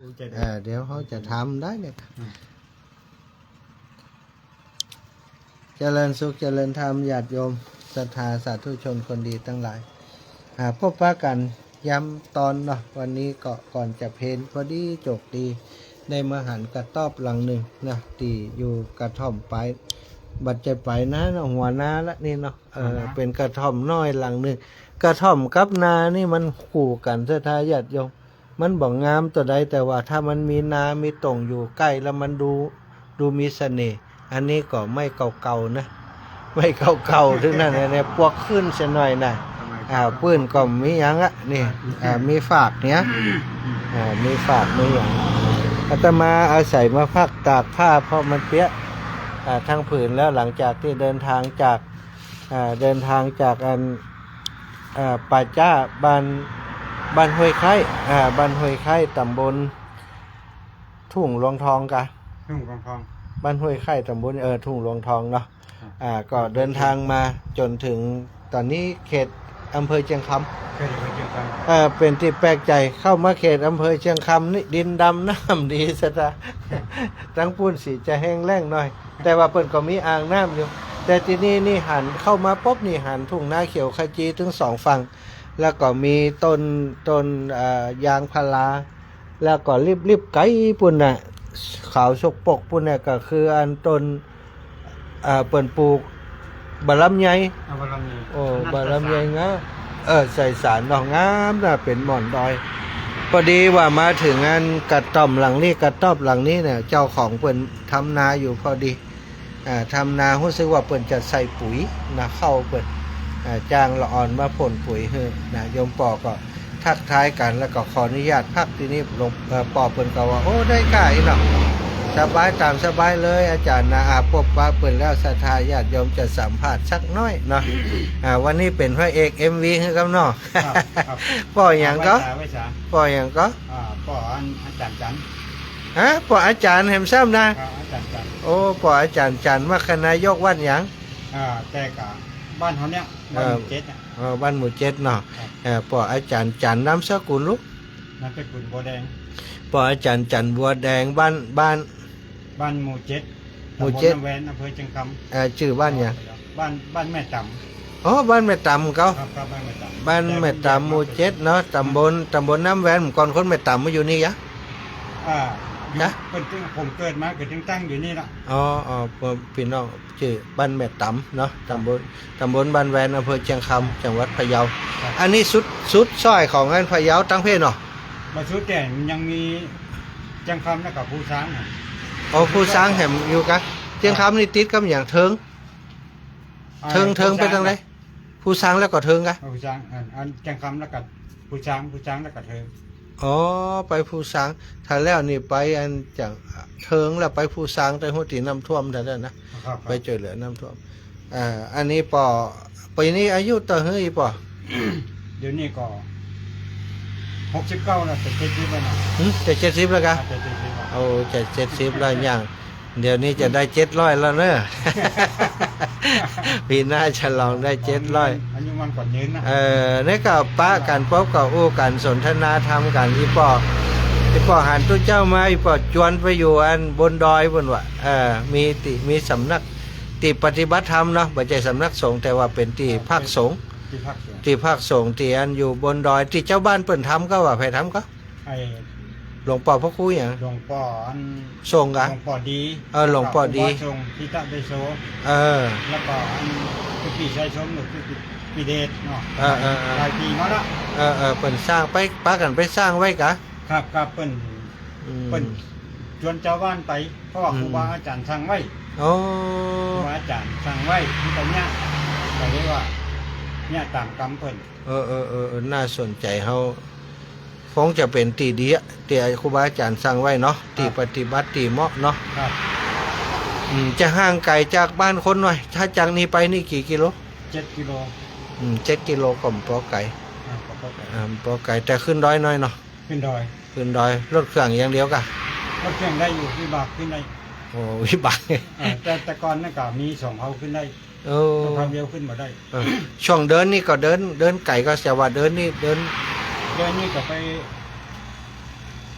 ภูมิใจเออเดี๋ยวเขาจะทำได้เลยครับเจริญสุขเจริญธรรมญาติโยมศรัทธาสาธุชนคนดีทั้งหลายหาพบปะกันย้ำตอนเนาะวันนี้ก็ก่อนจะเพลนพอดีจกดีได้มาหันกระต๊อบหลังหนึ่งนะที่อยู่กระท่อมไปบัดใจไปนะเนาะหัวนาละนี่เนาะเออเป็นกระท่อมน้อยหลังหนึ่งกระท่อมกับนานี่มันคู่กันศรัทธาญาติโยม มันบอกงามตัวใดแต่ว่าถ้ามันมีนา มีตรงอยู่ใกล้แล้วมันดูดูมีเสน่ห์อันนี้ก็ไม่เก่าๆนะ ไม่เก่าๆถึงนั่นเนี่ยปวกขึ้นเสียหน่อยนะอ่าปืนก็มีหยังอะนี่อ่ามีฝากเนี้ยอ่ามีฝากมีอย่างอาตมาอาศัยมาพักตากผ้าเพราะมันเปียกอ่าทั้งผืนแล้วหลังจากที่เดินทางจากอ่าเดินทางจากอันอ่าป่าจ้าบ้าน บ้านห้วยไข่อ่าบ้านห้วยไข่ตำบลทุ่งหลวงทองกะทุ่งกองทอง บ้านห้วยไข่ตำบลเออทุ่งหลวงทองเนาะครับอ่าก็เดินทางมาจนถึงตอนนี้เขตอำเภอเชียงคเคยได้ไปเจอกันำอ่าเป็นที่แปลกใจเข้ามาเขตอำเภอเชียงคำนี่ดินดำน้ำดีสตาทั้งปูนสีจะแห้งแล้งหน่อย แต่ว่าเปิ่นก็มีอ่างน้ำอยู่แต่ที่นี่นี่หันเข้ามาปุ๊บนี่หันทุ่งนาเขียวขจีถึงสองฝั่ง แล้วก็มีต้นต้นอ่ายางพาราแล้วก็รีบรีบไกลปุ่นน่ะขาวชกปกปุ่นน่ะก็คืออันต้นอ่าเปิ่นปลูกบะลำไยเอาบารมีโอ้บารมีงะเออใส่สารดอกงามนะเป็นหมอนดอยพอดีว่ามาถึงงานกระต่อมหลังนี้กระต๊อบหลังนี้เนี่ยเจ้าของเปิ่นทำนาอยู่พอดีอ่าทำนารู้สึกว่าเปิ่นจะใส่ปุ๋ยนะเข้าเปิ่นอ่า จ้างละอ่อนมาผลปุ๋ยเฮ้นะยมปอก็ทักทายกันแล้วก็ขออนุญาตพักที่นี่ลงเอ่อปอเปิ่นก็ว่าโอ้ได้ก่ายเนาะสบายตามสบายเลย อาจารย์นะอาพบว่าเปิดแล้วศรัทธาญาติยมจะสัมผัสสักน้อยเนาะวันนี้เป็นพระเอก MV คือกับเนาะครับครับป่ออย่างก็ป่ออย่างก็ป่ออันอาจารย์จันฮะป่ออาจารย์แหมซ้ำนะครับอาจารย์จันทร์โอ้ป่ออาจารย์จันทร์มัคคณายกวัดหยังอ่าแต่กะ บ้านเขาเนี้ยบ้านหมู่เจ็ดเนี่ย เออบ้านหมู่เจ็ดเนาะครับ เออป่ออาจารย์จันทร์นามสกุลลูกนั่นเป็นกุนบัวแดงป่ออาจารย์จันทร์บัวแดงบ้านบ้าน บ้านหมู่เจ็ดหมู่เจ็ด ตำบลน้ำแวนอำเภอเชียงคเอ่อชื่อำบ้านหยังบ้านบ้านแม่ต่อ๋อบ้านแม่ตำเขาำครับครับบ้านแม่ต่ำบ้านแม่ตำหมู่เจ็ดเนาะตำบลตำบลน้ำแวนก่อนคนแม่ตำมาอยู่นี่ยะอ่า นะเป็นตั้งผมเกิดมาเกิดตั้งตั้งอยู่นี่ละอ๋ออ๋อพี่น้องชื่อบ้านแม่ตำเนาะตำบลตำบลบ้านแวนอำเภอเชียงคำจังหวัดพะเยา อันนี้สุดสุดซอยของงานพะเยาตั้งเพศเนาะมาชุดแต่มันยังมีจังคำแล้วกับผู้ช้างน่ะอ๋อผู้สร้างแห่มอยู่กะเชียงคำนี่ติดกับอย่างเทิง เทิงเทิงไปทางไหนผู้สร้างแล้วก็เทิงกะผู้ช้างอันอันจังคำแล้วกับผู้ช้างผู้ช้างแล้วกับเทิง อ๋อ ไปผู้สร้างถ้าแล้วนี่ไปอันจากเทิงแล้วไปผู้สร้างแต่หัวตีน้ำท่วมแต่นั้นนะ ครับไปช่วยเหลือน้ำท่วมอ่าอันนี้ปอปีนี้อายุต่อเฮ้ยปอเดี๋ยวนี้ก็หกสิบเก้าแล้วแต่เจ็ดสิบแล้วนะหึจะเจ็ดสิบแล้วกะเจ็ดสิบแล้วโอ้จะเจ็ดสิบแล้วอย่าง เดี๋ยวนี้จะได้เจ็ดร้อยแล้วเนอะ ปีหน้าฉลองได้เจ็ดร้อยอันนี้มันก่อนยืนนะเออนี่ก็ป้ากันพบกับอู้กันสนทนาธรรมกันอีปออีปอหันตู้เจ้ามาอีปอจวนไปอยู่อันบนดอยบนวะเออมีติมีสำนักติปฏิบัติธรรมเนาะไม่ใช่สำนักสงฆ์แต่ว่าเป็นที่ภาคสงฆ์ที่พักสวนที่ภาคสงฆ์ที่อันอยู่บนดอยที่เจ้าบ้านเปิ่นทำก็ว่าใครทำก็ไอ้ หลวงป่อพระครูอย่างหลวงป่ออันทรงกะหลวงป่อดีเออหลวงป่อดี ทรงพิตะเดโซเออ แล้วก็อันคือปีชัยชมหรือคือปีเดชเนาะเออเออเออ หลายปีมาแล้วเออเออเปิ่นสร้างไปป้ากันไปสร้างไว้กะครับครับเปิ้นอืม เปิ้นชวนเจ้าบ้านไปเพราะว่าอืม ครูบาอาจารย์สั่งไว้โอ้ครูบาอาจารย์สั่งไว้ที่ตรงเนี้ยก็เรียกว่าเนี่ยตามกรรมเปิ้นเออเออเออเออน่าสนใจเขา คงจะเป็นตีดีอะที่ครูบาอาจารย์สั่งไว้เนาะตีปฏิบัติตีเหมาะเนาะครับอืมจะห่างไกลจากบ้านคนหน่อย ถ้าจากนี้ไปนี่กี่กิโลเจ็ดกิโลอืมเจ็ดกิโลก็มปอไก่อ่าก็เข้าไปอ่าปอไก่แต่ขึ้นดอยหน้อยเนาะขึ้นดอยขึ้นดอยรถเครื่องอย่างเดียวกะรถเครื่องได้อยู่ที่บากขึ้นได้โอ้วิบัติอ่าแต่แต่ก่อนนั่นก็มีสองเขาขึ้นได้โอ้ต้องทำเดียวขึ้นมาได้ เออช่วงเดินนี่ก็เดินเดินไก่ก็จะว่าเดินนี่เดิน เดือนนี้ก็ไป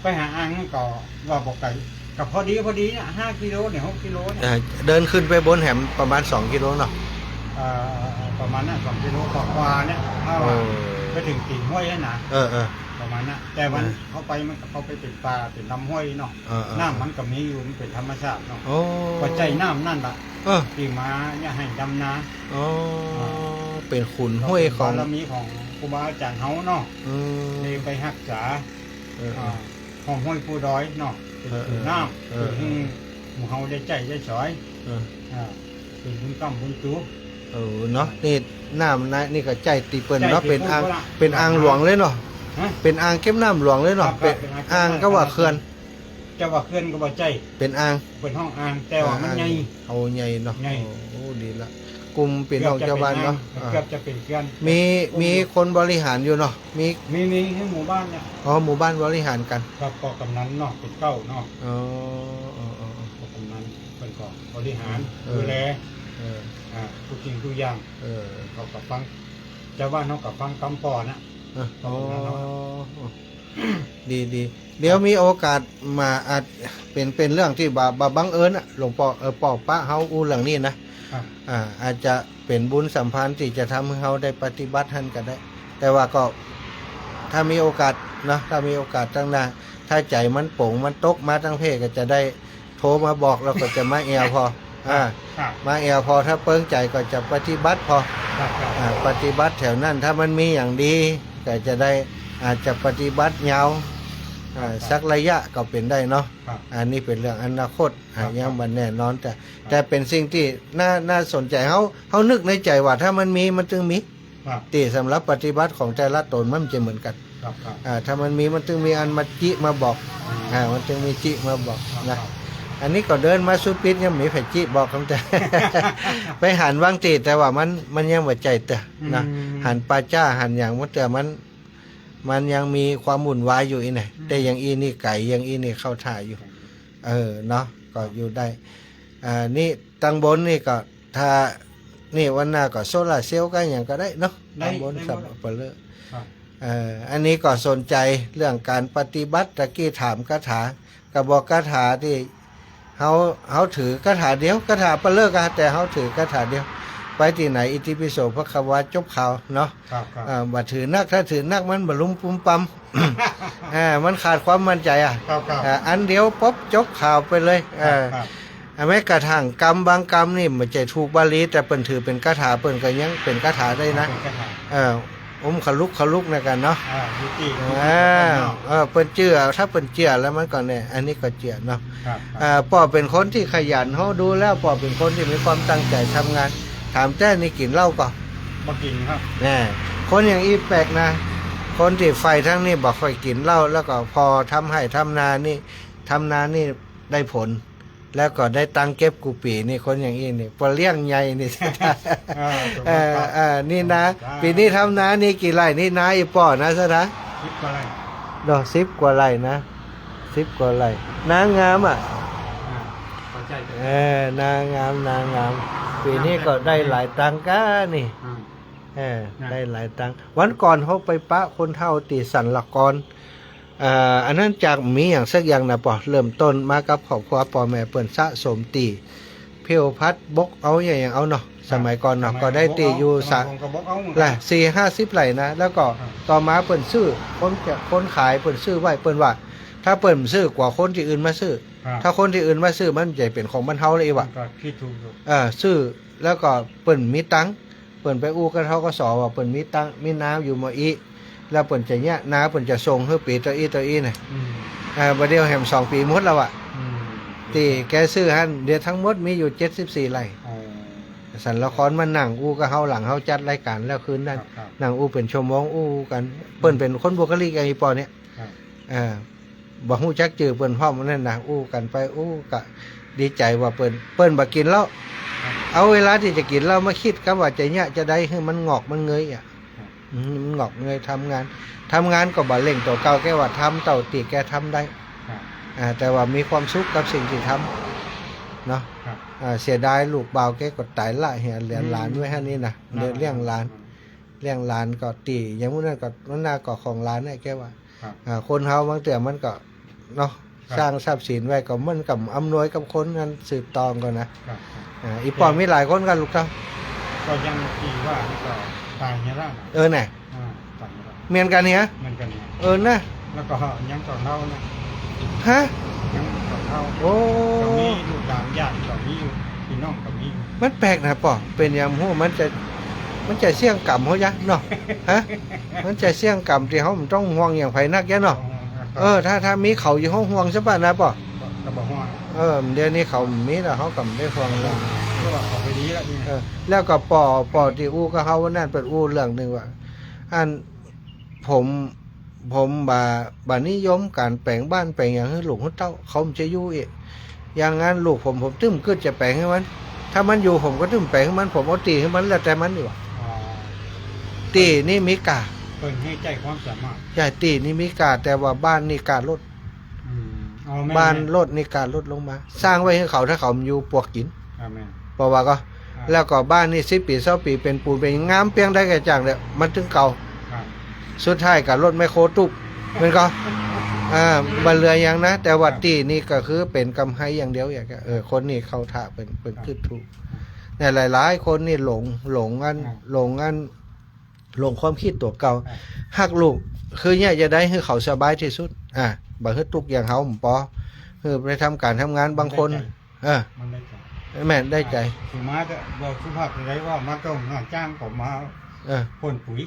ไปหาอ่างมันก็ว่าบอกไก่กับพอดีพอดีเนี่ยห้ากิโลเนี่ยหกกิโลเนี่ยเอ่อเดินขึ้นไปบนแหมประมาณ 2 กิโลเนาะเอ่อประมาณนั้นสองกิโลกว่าๆเนี่ยถ้าโอ้ว่าไปถึงตีนห้วยแล้วนะเออเออ ประมาณนั้นแต่มันเออเขาไปมันก็เขาไปเป็นปลาเป็นลำห้วยเนาะเออเออ น้ำมันก็มีอยู่มันเป็นธรรมชาติเนาะโอ้ปัจจัยน้ำนั่นแหละเออที่มาเนี่ยให้ดำนาอ๋อเป็นขุนห้วยของบารมีของ ครูบาอาจารย์เฮาเนาะอืมเลยไปรักษาเออเออ่าอของห้วยผู้ดอยเนาะเป็นเออเออขุนน้เอำอเป็นหมู่เฮาได้ใจได้สอยเอออ่าเป็นบุญกรรมบุญจู เออเนาะนี่น้ำนะนี่ก็ใจตีเปิลเนาะใจตีเป็นอ่างเปิ้ลว่าเป็นอ่างหลวงเลยเนาะฮะเป็นอ่างเก็บน้ำหลวงเลยเนาะครับเป็นเป็นอ่างอ่างก็ว่าเขื่อนจะว่าเคลื่อนก็บ่ใจเป็นอ่างเป็นห้องอ่างแต่ว่ามันใหญ่ เอาใหญ่เนาะใหญ่ โอ้ดีละ กลุ่มเป็นของเจ้าบ้านเนาะอ่าเกือบจะเป็นเขื่อนมีมีคนบริหารอยู่เนาะมีมีมีให้หมู่บ้านเนี่ยอ๋อหมู่บ้านบริหารกันกับกกำนันเนาะเป็นเก้าเนาะอ๋ออ๋ออ๋อกกำนันเป็นกบริหารเออดูแลเอออ่าทุกสิ่งทุกอย่างเออเขากับฟังเจ้าบ้านเขากับฟังกำปอนะเอออ๋อดีดีเดี๋ยวมีโอกาสมาอาจเป็นเป็นเรื่องที่บาบาบังเอิญอะหลวงพ่อเออปอป้าเฮาอูเรื่องนี้นะครับ อ่าอาจจะเป็นบุญสัมพันธ์ที่จะทำให้เขาได้ปฏิบัติท่านก็ได้ แต่ว่าก็ถ้ามีโอกาสนะถ้ามีโอกาสตั้งหน้าถ้าใจมันโป่งมันตกมาตั้งเพศก็จะได้โทรมาบอกเราก็จะมาแอลพออ่าครับมาแอลพอถ้าเปิ้งใจก็จะปฏิบัติพอครับครับอ่าปฏิบัติแถวนั้นถ้ามันมีอย่างดีก็จะได้อาจจะปฏิบัติยาว อ่าสักระยะก็เป็นได้เนาะครับอันนี้เป็นเรื่องอนาคตครับอ่ายังมันแน่นอนแต่ แต่เป็นสิ่งที่น่าน่าสนใจเขาเขานึกในใจว่าถ้ามันมีมันจึงมีครับตีสำหรับปฏิบัติของแต่ละตนมันจะเหมือนกันครับครับอ่าถ้ามันมีมันจึงมีอันมาจิมาบอกอืมอ่ามันจึงมีจิมาบอกครับนะ อันนี้ก็เดินมาสุดปิดยังมีไผจิบอกคำแต่ ไปหันวางตีแต่ว่ามันมันยังหัวใจเตอะนะอืม หันปลาจ้าหันอย่างมันแต่มัน มันยังมีความหมุนวายอยู่อีไหนแต่อยังอีนี่ไก่อยังอีนี่เข้าท่าอยู่ เออเนาะก็อยู่ได้อ่านี่ตังบนนี่ก็ถ้านี่วันหน้าก็โซลาร์เซลล์ก็อย่างก็ได้เนาะได้ตังบนได้สับหมดเปลือครับเอ่ออันนี้ก็สนใจเรื่องการปฏิบัติตะกี้ถามคาถาก็บอกคาถาที่เขาเขาถือคาถาเดียวคาถาเปลือกแต่เขาถือคาถาเดียว ไปที่ไหนอิติปิโสพระควาจบข่าวเนาะครับครับอ่าบัดถือนักถ้าถือนักมันบรรลุมปุมปั๊มอ่ามันขาดความมั่นใจอะครับครับอ่าอันเดียวป๊บจบข่าวไปเลยครัอ่าบครับอันแม้กระทั่งกรรมบางกรรมนี่มันจะถูกบาลีแต่เปิ่นถือเป็นคาถาเปิ่นก็ยังเป็นคาถาได้นะเป็นกระถางเอออมขลุกขลุกนะกันเนาะอ่ายุติอ่าเออเปิ่นเจือถ้าเปิ่นเจือแล้วมันก็เนี่ยอันนี้ก็เจือเนาะครับครับอ่าปอเป็นคนที่ขยันเขาดูแล้วปอเป็นคนที่มีความตั้งใจทำงาน ถามแจ้นี่กินเหล้าก็มากินครับแน่คนอย่างอีแปลกนะ คนที่ไฟทั้งนี้บอกค่อยกินเหล้าแล้วก็พอทำให้ทำนานี่ทำนานี่ได้ผล แล้วก็ได้ตังค์เก็บกูปีนี่คนอย่างอีนี่ปลาเลี้ยงใหญ่นี่อ่าถูกเอคอรับเออนี่นะ ปีนี้ทำนานี่กี่ไร่นี่นาอีป่อนะซะนะคิดก็ไรดอกสิบกว่าไร่นะสิบกว่าไร่นางงามอะอ่าเข้าใจเออนางงามนางงาม ปีนี้ก็ได้หลายตังค์ก้านี่อ่าเออนะ ได้หลายตังค์วันก่อนเขาไปปะคนเท่าตีสันละกรอ่าอันนั้นจากมีอย่างสักอย่างนะปอเริ่มต้นมากับครอบครัวปอแม่เปิ่นสะสมตีเพียวพัดบกเอาอย่างอย่างเอาเนาะสมัยก่อนเนาะก็ได้ตีอยู่สะผมก็บอกเอาเหมือนแหกัละนสี่ห้าสิบไหลนะ แล้วก็ครับต่อมาเปิ่นซื้อคนจะคนขายเปิ่นซื้อไว้เปิ่นว่า ถ้าเปิ่นซื้อกว่าคนที่อื่นมาซื้อครับ ถ้าคนที่อื่นมาซื้อมันจะเป็นของบรรเทาเลยว่ะก็คิดถูกอยู่เออซื้อแล้วก็เปิ่นมีตังค์เปิ่นไปอู้กันเขาก็สอว่าเปิ่นมีตังค์มีน้ำอยู่มาอีแล้วเปิ่นจะเนี้ยน้าเปิ่นจะส่งให้ปีตัวอีตัวอีน่ะอืมอ่าบัดเดียวแหมสองปีหมดแล้วอะอืมตีแกซื้อฮันเดี๋ยวทั้งหมดมีอยู่เจ็ดสิบสี่ไร่อ๋อสันละครมันนั่งอู้ก็เฮาหลังเฮาจัดรายการแล้วคืนคนั้รันบครับนางอู้เป็นชั่วโมงอู้กัน เปิ้นเป็นคนบุคลิกอย่างอีปอเนี่ยครับเอ่า บ่ฮู้จักจือเปิ้นพร้อมนั่นน่ะอู้กันไปอู้กะดีใจว่าเปิ้นเปิ้นบ่กินเหล้าครับเอาเวลาที่จะกินเหล้ามาคิดกับว่าจะเนี่ยจะได้ให้มันงอกมันเงยอะครับอืมมันงอกเงยทำงานทำงานก็บ่เร่งตัวเก่าแกว่าทำเต่าตีแกทำได้ครับอ่าแต่ว่ามีความสุขกับสิ่งที่ทำเนาะครับอ่าเสียดายลูกบ่าวแกก็ตายละเหียเหลือหลานไว้ให้นี่นะเหลือเลี้ยงหลานเลี้ยงหลานก็ตีอย่างนู้นนั่นก็นั่นนาก็ของหลานเนี่ยแกว่าครับอ่าคนเฮาบางแต่มันก็ เนาะครับ สร้างทรัพย์สินไว้ก็มันกับอำนวยกับคนนั้นสืบตองก่อนนะครับครับอ่าอีปอมีหลายคนกันลูกเต้าก็ยังที่ว่านี่ก็ตายเฮียร่างเออน่ะอ่าตายเฮียร่างเมียนกันเนี่ยเหมือนกันเนี่ยเออนะแล้วก็ยังต่อเท่านะฮะยังต่อเท่าโอ้ก็มีลูกหลานญาติก็มีอยู่พี่น้องก็มีอยู่มันแปลกนะปอเป็นอย่างหูมันจะมันจะเสี่ยงกรรมเขายะเนาะฮะมันจะเสี่ยงกรรมที่เขามันต้องห่วงอย่างไผนักแกเนาะ เออ ถ้าถ้ามีเขาอยู่ห้องห่วงใช่ป่ะนะปอก็บอกว่าเออ เดี๋ยวนี้เขามีแล้วเขากำได้ห่วงแล้วก็ว่าออกไปดีแล้วนี่เออ แล้วก็ปอปอที่อู้ก็เขาว่านั่นเป็นอู้เรื่องหนึ่งว่า อันผมผมบาบานิยมการแปลงบ้านแปลงอย่างให้ลูกให้เต้าเขามันจะอยู่อีกอย่างงั้นลูกผมผมตึ้มก็จะแปลงให้มัน ถ้ามันอยู่ผมก็ตึ้มแปลงให้มันผมเอาตีให้มันแล้วแต่มันดีกว่าอ๋อตีนี่มีกา เปิดให้ใจความสามารถใช่ตีนี่มีกาแต่ว่าบ้านนี่การลดอืมเอาแม่บ้านลดนี่การลดลงมา สร้างไว้ให้เขาถ้าเขามันอยู่ปวกกินเอาแม่เพราะว่าก็อ่าแล้วก็บ้านนี่สิปีเศร้าปีเป็นปูนเป็นงามเปียงได้แก่จังเลยมันถึงเก่าครับสุดท้ายกับรถไมโครตุกมันก็อ่าบันเรือยังนะ แต่วัดตีนี่ก็คือเป็นกำไฮอย่างเดียวอย่างเงี้ยเออคนนี่เข้าท่าเป็นเป็นคืดถูกเนี่ยหลาย ๆ คนนี่หลงหลงอันหลงอัน หลงความคิดตัวเก่าหักลูกคือเนี่ยจะได้ให้เขาสบายที่สุด อ่าบังคือตุกอย่างเขาผมปอคือไปทำการทำงานบางคน เออมันได้ใจแม่นได้ใจคือมาจะบอกสุภาพจะได้ว่ามาต้องงานจ้างผมมาเออพ่นปุ๋ย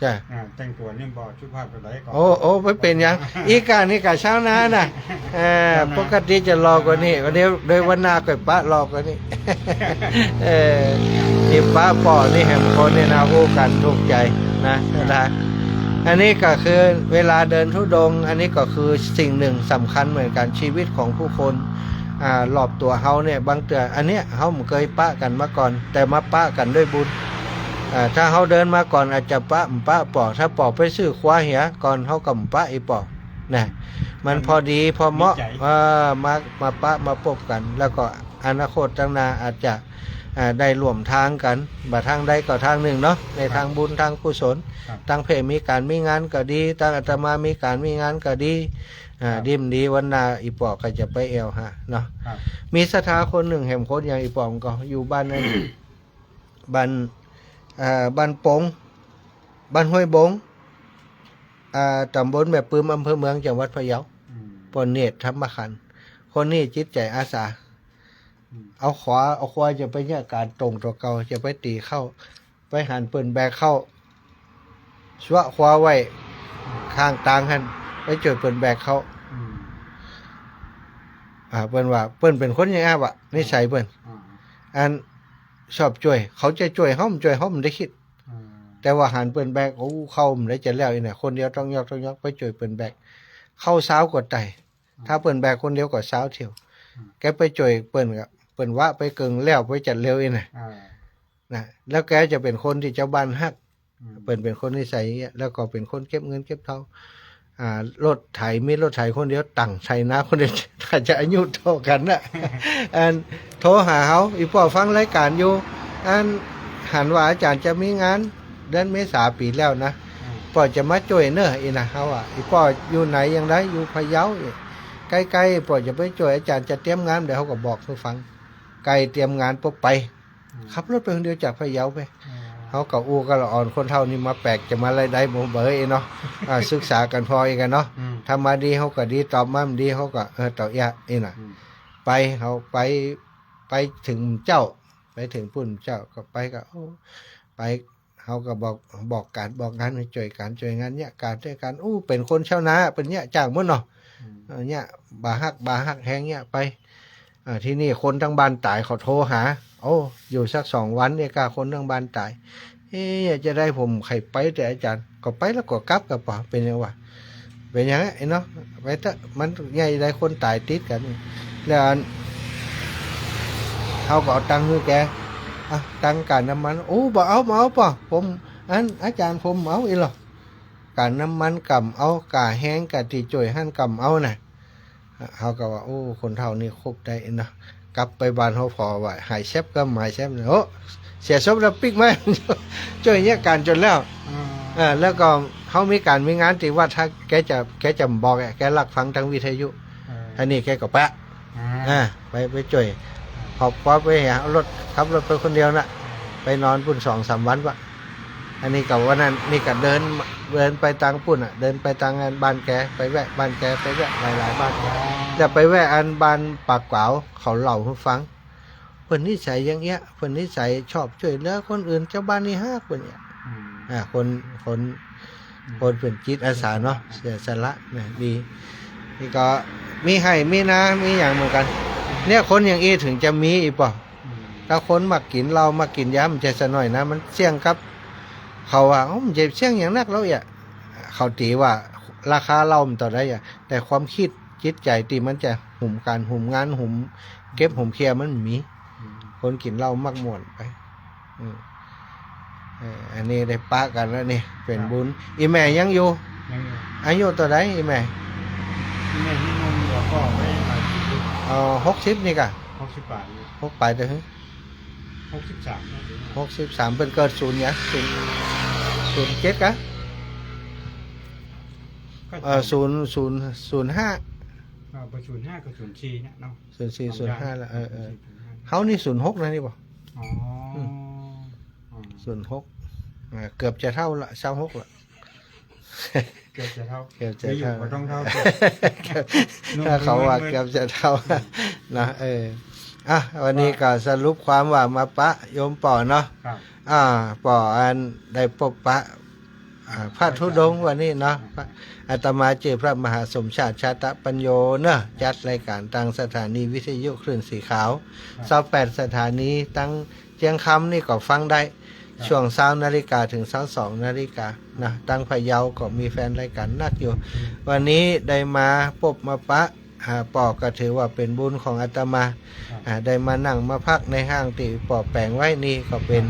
ใช่อ่าแต่งตัวนี่บอกสุภาพจะได้ก็โอ้โอ้ไม่เป็นหยัง อีกการนี่กะเช้านะน่ะเออปกติจะรอกว่านี้วันนี้โดยวันหนาก่อยปะรอกว่านี้ เออที่ป้าปอนี่แห่งคนเนี่ยนะอู้กันถูกใจนะนะอันนี้ก็คือเวลาเดินทุดงค์อันนี้ก็คือสิ่งหนึ่งสำคัญเหมือนกันชีวิตของผู้คนอ่ารอบตัวเฮาเนี่ยบางเตืออันเนี้ยเฮาไม่เคยปะกันมาก่อน แต่มาปะกันด้วยบุญอ่า ถ้าเขาเดินมาก่อนอาจจะปะมปะปอถ้าปอไปซื้อคว้าเหียก่อนเขากับปะอีปอนะมันพอดีพอเหมาะเออมามาปะมาพบกัน แล้วก็อนาคตตั้างหนาอาจจะอ่าได้ร่วมทางกันบาทางใดก็ทางหนึ่งเนาะในทางบุญทางกุศลครับทางเพจมีการมีงานก็ดีทางอาตมามีการมีงานก็ดีอ่าดิมดีวันหนาอีปอก็จะไปเอวฮะเนาะครับมีสถาคนหนึ่งแห่งโคตรอย่างอีปอมก็อยู่บ้านนั้นบ้านอ่า บ้านปง บ้านห้วยบงอ่าตำบลแบบปืมอำเภอเมืองจังหวัดพะเยาอืมปนเนตรธรรมขันธ์คนนี้จิตใจอาสาอืมเอาขวาเอาขวาจะไปเนี่ยการตรงตัวเก่าจะไปตีเข้า ไปหันปืนแบกเข้าสวะขวาไว้ข้างตางหันไปจุดปืนแบกเข้าอืมอ่าเปิ้นว่าเปิ้นเป็นคนอยังไงวะนิสัยเปิ้นอ่าอัน ชอบช่วย เขาจะช่วยเขามันช่วยเขามันได้คิดอ่าแต่ว่าหันเปิ้นแบกโอ้เข้ามันได้จะแล้วอีน่ะคนเดียวต้องยกต้องยกไปช่วยเปิ้นแบกเข้าเช้ากดไตถ้าเปิ้นแบกคนเดียวก็เช้าเที่ยวแกไปช่วยเปิ้นก็เปิ้นว่าไปเกิงแล้วไปจัดเร็วอีน่ะอ่านะแล้วแกจะเป็นคนที่เจ้าบ้านฮักอืมเปิ้นเป็นคนนิสัยอย่างเงี้ยแล้วก็เป็นคนเก็บเงินเก็บทอง อ่ารถไถมีรถไถคนเดียวตั้งใช้นาคนเดียวถ้าจะอายุเท่ากันน่ะอันโทรหาเขาอีพ่อฟังรายการอยู่อันหันว่าอาจารย์จะมีงานเดือนเมษาปีแล้วนะอ่าพ่อจะมาช่วยเนอะอีนะเขาอะอีพ่ออยู่ไหนยังไงอยู่พะเยาอีใกล้ๆพ่อจะไปช่วยอาจารย์จะเตรียมงานเดี๋ยวเขาก็บอกให้ฟังไกลเตรียมงานปุ๊บไปขับรถไปคนเดียวจากพะเยาไปอ่า เขากับอู้ก็ละอ่อนคนเท่านี้มาแปลกจะมาอะไรได้บ่เบยเนาะอ่าศึกษากันพออีกกันเนาะอืมทำมาดีเขาก็ดีตอบมาดีเขาก็เออตอบยะนี่น่ะอืมไปเขาไปไปถึงเจ้า ไปถึงปุ่นเจ้าก็ไปก็โอ้ไปเขาก็บอกบอกการบอกงานให้ช่วยการช่วยงานเนี่ยการช่วยกันอู้เป็นคนชาวนาเป็นเนี่ยจ้างมั้งเนาะอืมเออเนี่ยบาฮักบาฮักแห้งเนี่ยไปอ่าที่นี่คนทั้งบ้านตายเขาโทรหา โอ้อยู่สักสองวันเนี่ยกาคนทั้งบ้านตาย เอ๊จะได้ผมใครไปแต่อาจารย์ก็ไปแล้วก็กลับกับป่ะเป็นยังวะเป็นยังไงเนาะไปเถอะมันใหญ่ได้คนตายติดกันแล้วเขาก็เอาตังค์ให้แกอะตังค์การน้ำมันโอ้บ่เอาบ่เอาป่ะผมอันอาจารย์ผมเอาอีหรอการน้ำมันกำเอากาแห้งกะที่จ่วยหั่นกำเอาน่ะเขาก็ว่าโอ้คนเท่านี้ครบได้เนาะ กลับไปบ้านเขาพอว่าหายแซบก็หายแซบเลยโอ้เสียศพแล้วปิกไหมช่วยเนี่ยการจนแล้วอ่าอ่าแล้วก็เขามีการมีงานที่ว่าถ้าแกจะแกจะบอกอะแกหลักฟังทางวิทยุเอออันนี้แกก็แปะอ่าอ่าไปไปจ่วยขอบว่าไปหารถขับรถไปคนเดียวน่ะ ไปนอนปุ่นสองสามวันวะอันนี้กับวันนั้นนี่ก็เดินเดินไปทางปุ่นอะ เดินไปทางงานบ้านแกไปแวะบ้านแกไปแวะหลายๆบ้าน จะไปแวะอันบ้านปากเกวาวเขาเล่าให้ฟังเพิ่นนิสัยอย่างเงี้ยเพิ่นนิสัยชอบช่วยเหลือคนอื่นเจ้าบ้านนี่ฮักเพิ่นเนี่ยอืมอ่าคนคนคนเป็นจิตอาสาเนาะเสียสละเนี่ยดีนี่ก็มีให้มีนะมีอย่างเหมือนกัน เนี่ยคนอย่างอีถึงจะมีอีกป่ะอืมถ้าคนมากินเรามากินยามันจะสะหน่อยนะ มันเสี่ยงครับ เขาว่าเอ้ามันจะเสี่ยงอย่างนักแล้วอะเขาตีว่าราคาเรามันต่อได้อะแต่ความคิด จิตใจตีมันจะหุ่มการหุ่มงานหุ่มเก็บหุ่มเคลียร์มันมีอืมคนกินเหล้ามักม่วนไปอืมเอ่ออันนี้ได้ปะกันแล้วนี่เป็นบุญ อีแม่ยังอยู่ยังอยู่อายุตัวใดอีแม่ที่แม่ที่นมเราก็ไม่มาคิดดูเอ๋อหกสิบนี่กะหกสิบบาทอยู่หกไปเถอะหกสิบสามนะถึงหกสิบสามเป็นเกิดศูนย์เนี่ยศูนย์ศูนย์เจ็ดกะก็เออศูนย์ศูนย์ศูนย์ห้าเออประชุนห้ากับศูนย์สี่เนี่ยเนาะศูนย์สี่ศูนย์ห้าแล้วเออเออศูนย์สี่ศูนย์ห้าเขานี่ศูนย์หกนะนี่บ่อ๋ออมอ๋อศูนย์หกอ่าเกือบจะเท่าละเท่าหกละเกือบจะเท่าเกือบจะไม่อยู่เท่าก็ต้องเท่าถ้าเขาว่าเกือบจะเท่านะเอออะวันนี้ก็สรุปความว่ามาปะโยมป่อเนาะครับอ่าป่ออันได้พบปะอ่า พระธุดงค์วันนี้เนาะอาตมาเจอพระมหาสมชาติชาตปัญโยเนาะจัดรายการตั้งสถานีวิทยุคลื่นสีขาวสาแปดสถานีตั้งเจียงคำนี่ก็ฟังได้ ช่วงเช้านาฬิกาถึงเช้าสองนาฬิกานะตั้งพะเยาก็มีแฟนรายการนักอยู่ วันนี้ได้มาพบมาปะอ่าปอก็ถือว่าเป็นบุญของอาตมาอ่าได้มานั่งมาพักในห้างตีปอแปลงไว้นี่ก็เป็น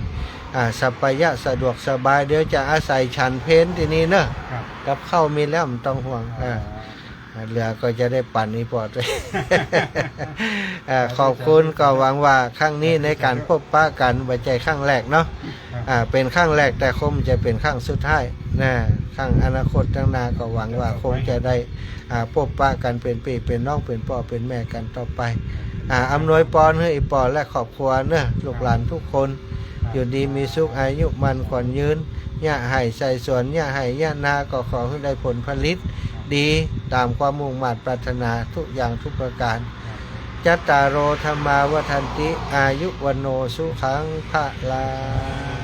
อ่าสัปปายะสะดวกสบาย เดี๋ยวจะอาศัยฉันเพนที่นี่เนอะครับกับข้าวมีแล้วไม่ต้องห่วงอ่าเหลือก็จะได้ปั่นอีปอดเลยอ่าขอบคุณก็หวังว่าครั้งนี้ในการพบปะกันไว้ใจครั้งแรกเนาะอ่าเป็นข้างแรกแต่คงจะเป็นข้างสุดท้ายนะข้างอนาคตข้างหน้าก็หวังว่าคงจะได้อ่าพบปะกันเป็นปีเป็นน้องเป็นพ่อเป็นแม่กันต่อไปอ่าอำนวยปอนให้อีปอและครอบครัวเนอะลูกหลานทุกคน อยู่ดีมีสุขอายุมันขวัญยืนย่าไห่ใส่สวนย่าไห้ย่านาก็ขอให้ได้ผลผลิต ดีตามความมุ่งมั่นปรารถนาทุกอย่างทุกประการจัตตารโอธรรมาวัฏันติ อายุวโนสุขังพระลา